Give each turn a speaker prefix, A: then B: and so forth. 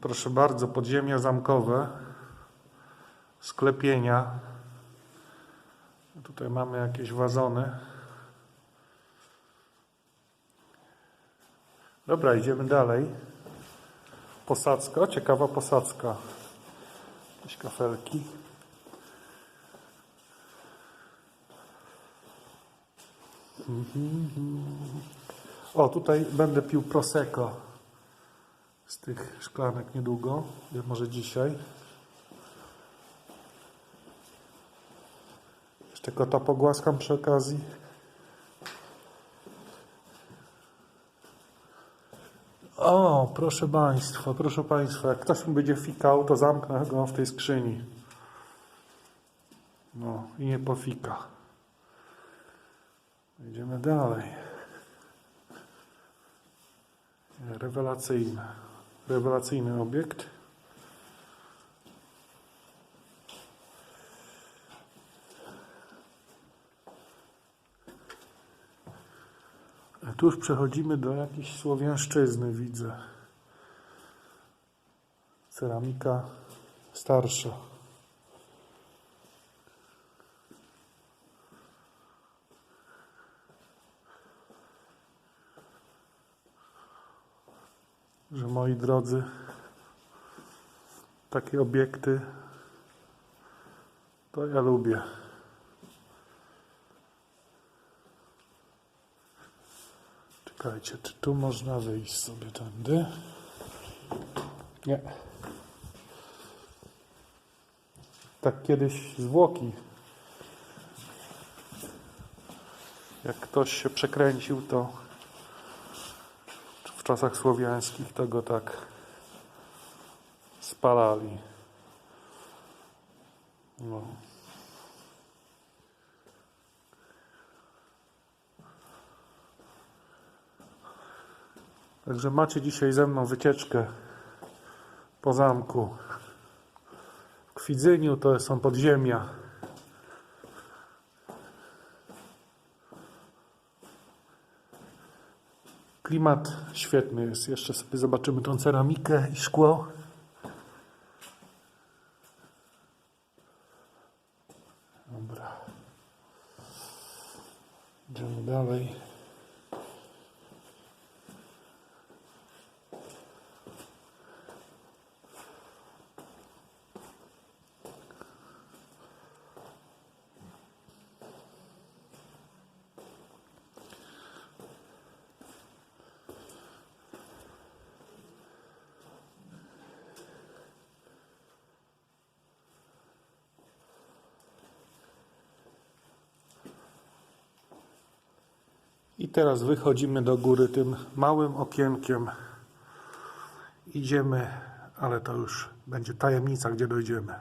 A: Proszę bardzo, podziemia zamkowe, sklepienia. Tutaj mamy jakieś wazony. Dobra, idziemy dalej. Posadzka, ciekawa posadzka. Jakieś kafelki. O, tutaj będę pił Prosecco z tych szklanek niedługo, może dzisiaj. Jeszcze kota pogłaskam przy okazji. O, proszę Państwa, proszę Państwa, jak ktoś mi będzie fikał, to zamknę go w tej skrzyni. No i nie pofika. Idziemy dalej. Rewelacyjny. Rewelacyjny obiekt. A tu już przechodzimy do jakiejś słowiańszczyzny, widzę. Ceramika starsza. Że moi drodzy, takie obiekty to ja lubię. Czekajcie, czy tu można wyjść sobie tędy? Nie. Tak kiedyś zwłoki. Jak ktoś się przekręcił, to w czasach słowiańskich to go tak spalali. No. Także macie dzisiaj ze mną wycieczkę po zamku. W Kwidzyniu to są podziemia. Klimat świetny jest. Jeszcze sobie zobaczymy tą ceramikę i szkło. Dobra. Idziemy dalej. Teraz wychodzimy do góry tym małym okienkiem. Idziemy, ale to już będzie tajemnica, gdzie dojdziemy.